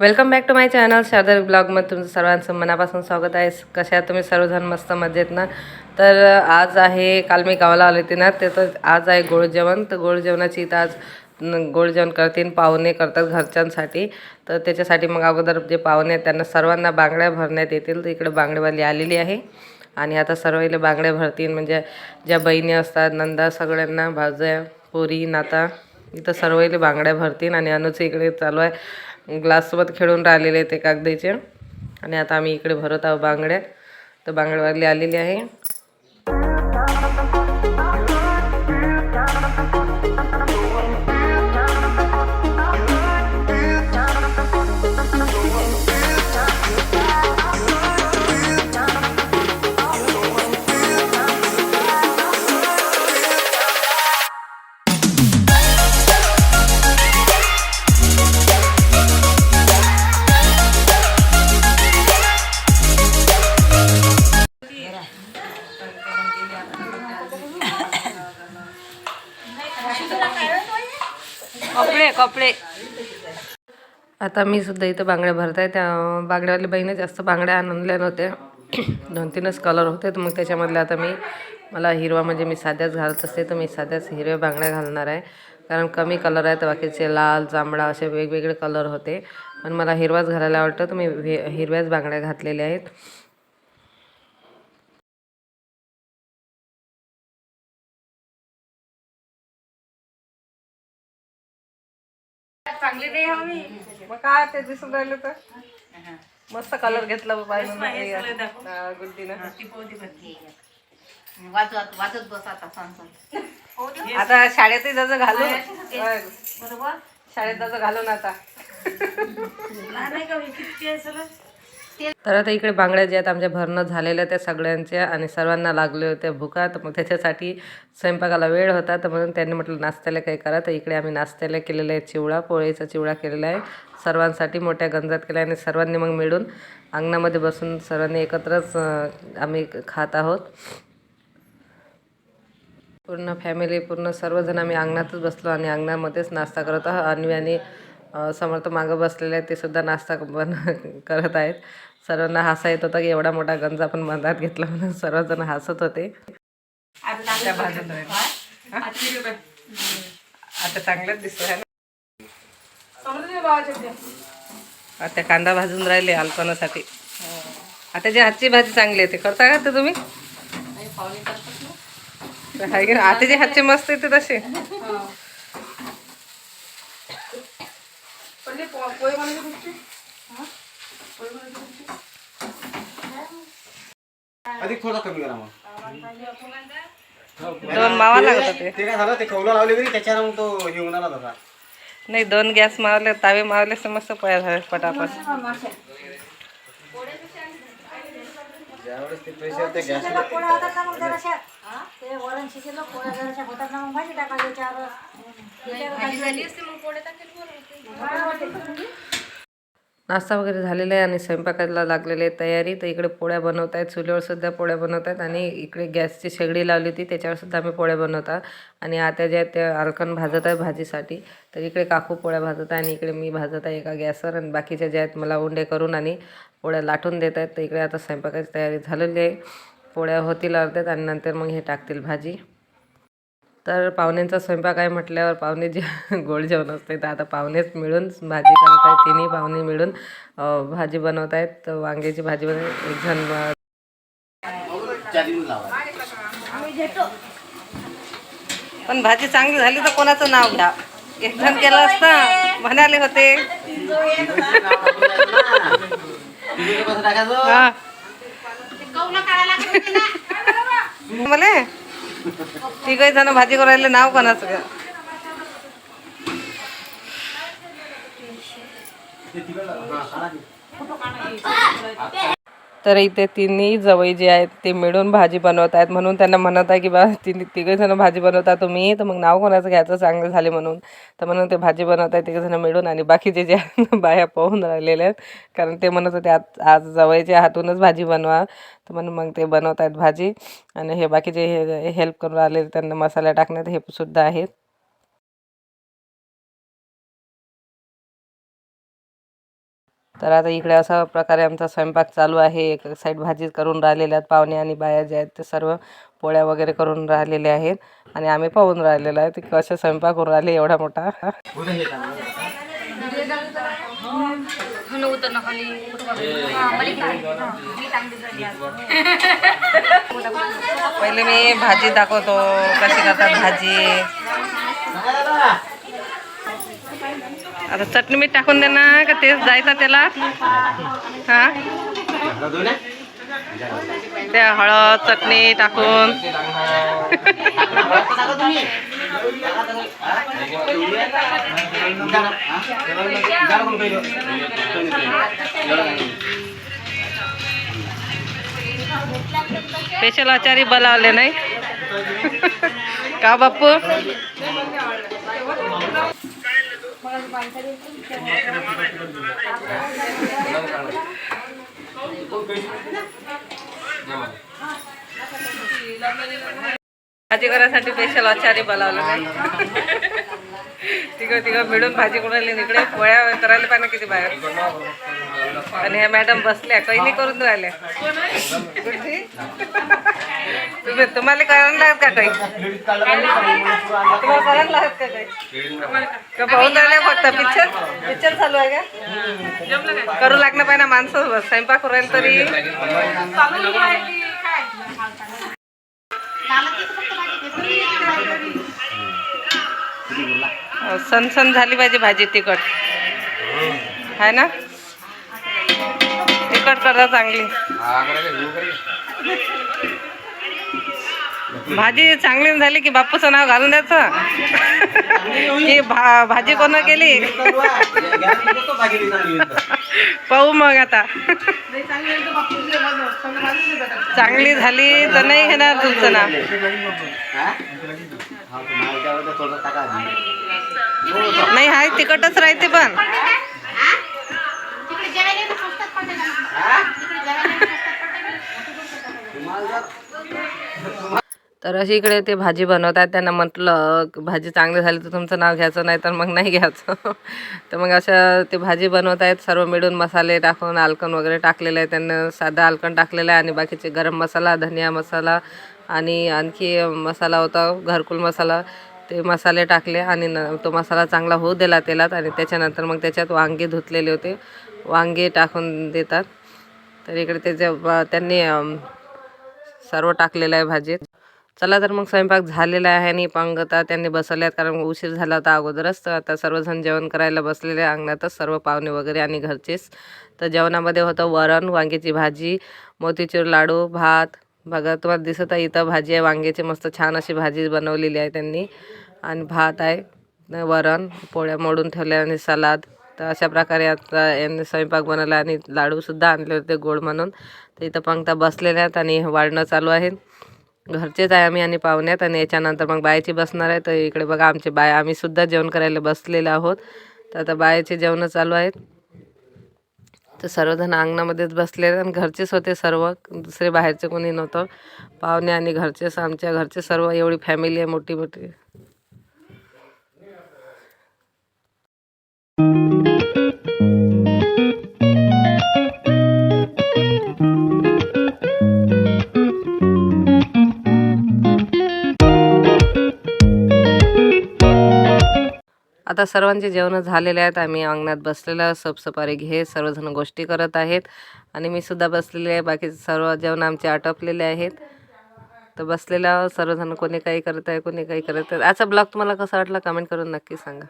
Welcome back to my channel Sharada ब्लॉगमध्ये तुमचं सर्वांचं मनापासून स्वागत आहे. कशा तुम्ही सर्वजण? मस्त मजेत ना? तर आज आहे काल मी गावाला आले होते ना ते तर आज आहे गोड जेवण. तर गोड जेवणाची इथं आज गोड जेवण करतील पाहुणे करतात घरच्यांसाठी. तर त्याच्यासाठी मग अगोदर जे पाहुणे आहेत त्यांना सर्वांना बांगड्या भरण्यात येतील. तर इकडे बांगडेवाली आलेली आहे. आणि आता सर्व बांगड्या भरतील म्हणजे ज्या बहिणी असतात नंदा सगळ्यांना भाज्या पोरी नाता इथं सर्व बांगड्या भरतील आणि अनुचं इकडे चालू आहे. ग्लाससोबत खेळून राहिलेले ते कागदाचे आणि आता आम्ही इकडे भरत आहोत बांगड्या तर बांगड्यावाली आलेली आहे. कपडे कपडे. आता मी सुद्धा इथं बांगड्या भरत आहे त्या बांगड्यावाल्या बहिणी जास्त बांगड्या आणल्या नव्हत्या दोन तीनच कलर होते. तर मग त्याच्यामधले आता मी मला हिरवा म्हणजे मी साध्याच घालत असते. तर मी साध्याच हिरव्या बांगड्या घालणार आहे. कारण कमी कलर आहेत. बाकीचे लाल जांभळा असे वेगवेगळे कलर होते. पण मला हिरवाच घालायला आवडतं. तर मी हिरव्याच बांगड्या घातलेल्या आहेत. मग काय ते दिसून राहिलं तर? मस्त कलर घेतला बाबा गुड्डीनं बस आता सांग आता शाळेतही जसं घालून शाळेत जसं घालून आता. तर आता इकडे बांगड्या ज्या आहेत आमच्या भरणं झालेल्या त्या सगळ्यांच्या आणि सर्वांना लागले होते भुका. तर मग त्याच्यासाठी स्वयंपाकाला वेळ होता तर म्हणून त्यांनी म्हटलं नाश्त्याला काही करा. तर इकडे आम्ही नाश्त्याला केलेला आहे चिवडा पोळीचा चिवडा केलेला आहे. सर्वांसाठी मोठ्या गंजात केला आणि सर्वांनी मग मिळून अंगणामध्ये बसून सर्वांनी एकत्रच आम्ही खात आहोत. पूर्ण फॅमिली पूर्ण सर्वजण आम्ही अंगणातच बसलो आणि अंगणामध्येच नाश्ता करत आहोत. अन्वी आणि समर्थ मागं बसलेले ते सुद्धा नाश्ता बन करत आहेत. सर्वांना हसा येत होता की एवढा मोठा गंज आपण मधात घेतला म्हणून सर्वजण हसत होते? आता चांगलंच दिसतो आहे आता कांदा भाजून राहिले अल्पनासाठी आता जी हातची भाजी चांगली आहे ते करता का ते तुम्ही? नाही? आताचे हातचे मस्त येते तसे. अधिक थोडा कमी करा मग. दोन मावा लागत होते ते काय झालं? ते कौला लावले तरी त्याच्यानं मग तो हे होणार होता. नाही दोन गॅस मावले तावे मावले तर मस्त पोळ्या झाल्या पटापट. टाकायची नाश्ता वगैरे झालेला आहे आणि स्वयंपाकाला लागलेली आहे तयारी. तर इकडे पोळ्या बनवत आहेत. चुलीवर सुद्धा पोळ्या बनवत आहेत आणि इकडे गॅसची शेगडी लावली होती. त्याच्यावर सुद्धा आम्ही पोळ्या बनवतात आणि आता ज्या आहेत त्या अलकन भाजत आहे भाजीसाठी. तर इकडे काकू पोळ्या भाजत आहे आणि इकडे मी भाजत आहे एका गॅसवर. आणि बाकीच्या ज्या आहेत मला उंडे करून आणि पोळ्या लाटून देत आहेत. तर इकडे आता स्वयंपाकाची तयारी झालेली आहे. पोळ्या होतील अर्ध्यात आणि नंतर मग हे टाकतील भाजी. तर पाहुण्यांचा स्वयंपाक आहे म्हटल्यावर पाहुणे जे गोड जेवण असते तर आता पाहुणेच मिळून भाजी करत आहेत तिन्ही पाहुणे मिळून भाजी बनवत आहेत. तर वांग्याची भाजी बनव एक जण पण भाजी चांगली झाली तर कोणाचं नाव घ्या. एक जण केलं असतं म्हणाले होते. कसं टाकायचं हा मला तिघही जण भाजी करायला नाव कोणाचं घ्या तर इथे तिन्ही जवळी जे आहेत ते मिळून भाजी बनवत आहेत. म्हणून त्यांना म्हणत आहे की बा तिन्ही तिघेजणं भाजी बनवता तुम्ही तर मग नाव कोणाचं घ्यायचं? चांगलं झाले म्हणून. तर म्हणून ते भाजी बनवत आहेत तिघेजणं मिळून आणि बाकीचे जे बाया पाहून राहिलेल्या आहेत कारण ते म्हणत होते आज आज जवळच्या हातूनच भाजी बनवा. तर म्हणून मग ते बनवत आहेत भाजी. आणि हे बाकीचे हे हेल्प करून राहिले त्यांना मसाला टाकण्यात हे सुद्धा आहेत. तर आता इकडे अशा प्रकारे आमचा स्वयंपाक चालू आहे. एक साईड भाजी करून राहिलेल्या आहेत. पाहुणे आणि बाया जे आहेत ते सर्व पोळ्या वगैरे करून राहिलेले आहेत. आणि आम्ही पाहून राहिलेलो आहे. ते कसे स्वयंपाक करून राहिले एवढा मोठा. पहिले मी भाजी दाखवतो. कशी करतात भाजी. आता चटणी मीठ टाकून दे ना का? तेच जायचं त्याला. हा? त्या हळद चटणी टाकून. स्पेशल आचारी बोलावले नाही. का बापू भाजी घरासाठी स्पेशल आचारी बोलावलं नाही. तिघं तिघं मिळून भाजी करून राहिली इकडे पोळ्या करायला पाहिजे किती बाहेर. आणि ह्या मॅडम बसल्या काही नाही करून राहिल्या? तुम्ही तुम्हाला करायला लागत का काही? तुम्हाला करायला लागत का काही? का पाहून राहिल्या फक्त? पिक्चर पिक्चर चालू आहे का? करू लागणं पाहिजे ना माणसं स्वयंपाक करू राहील तरी अं, झाली पाहिजे भाजी तिखट. आहे ना? तिखट करा चांगली. भाजी चांगली झाली की बापूचं नाव घालून द्यायचं? की भा भाजी कोण केली? पाहू मग आता. चांगली झाली तर नाही घेणार तुमचं नाव. नाही हाय तिकटच राहते पण. तर अशी इकडे ते भाजी बनवतात त्यांना म्हटलं भाजी चांगली झाली तर तुमचं नाव घ्यायचं नाही तर मग नाही घ्यायचं. तर मग अशा ते भाजी बनवत आहेत सर्व मिळून मसाले टाकून आलकण वगैरे टाकलेलं आहे त्यांना साधा आलकण टाकलेलं आहे आणि बाकीचे गरम मसाला धनिया मसाला आणि आणखी मसाला होता घरकुल मसाला. ते मसाले टाकले आणि न तो मसाला चांगला होऊ दिला तेलात आणि त्याच्यानंतर मग त्याच्यात वांगे धुतलेले होते. वांगे टाकून देतात. तर इकडे त्याच्या त्यांनी सर्व टाकलेलं आहे भाजीत. चला तर मग स्वयंपाक झालेला आहे आणि पंगता त्यांनी बसवल्यात कारण उशीर झाला होता अगोदरच. तर आता सर्वजण जेवण करायला बसलेले अंगणातच सर्व पाहुणे वगैरे आणि घरचेच. तर जेवणामध्ये होतं वरण वांग्याची भाजी मोतीचूर लाडू भात बघा तुम्हाला दिसत आहे इथं भाजी आहे वांग्याची मस्त छान अशी भाजी बनवलेली आहे त्यांनी. आणि भात आहे वरण पोळ्या मोडून ठेवल्या आणि सलाद. तर अशा प्रकारे आता यांनी स्वयंपाक बनवला आणि लाडूसुद्धा आणले होते गोड म्हणून. तर इथं पंक्ता बसलेल्या आहेत आणि वाढणं चालू आहे. घरचेच आहे आम्ही आणि पाहुण्यात आणि याच्यानंतर मग बायाची बसणार आहे. तर इकडे बघा आमचे बाय आम्हीसुद्धा जेवण करायला बसलेले आहोत. तर आता बायाचे जेवणं चालू आहेत. तर सर्वजण अंगणामध्येच बसले आणि घरचेच होते सर्व. दुसरे बाहेरचे कोणी नव्हतं. पाहुणे आणि घरचेच आमच्या घरचे सर्व एवढी फॅमिली आहे मोठी मोठी आता सर्वांचे जेवण झालेले आहेत. आम्ही अंगणात बसलेलं सपसपारी घेत सर्वजण गोष्टी करत आहेत. आणि मी सुद्धा बसलेले आहे. बाकी सर्व जेवण आमचे आटोपलेले आहेत. तर बसलेल्या सर्वजण कोणी काही करत आहे कोणी काही करत आहे. आजचा ब्लॉग तुम्हाला कसा वाटला कमेंट करून नक्की सांगा.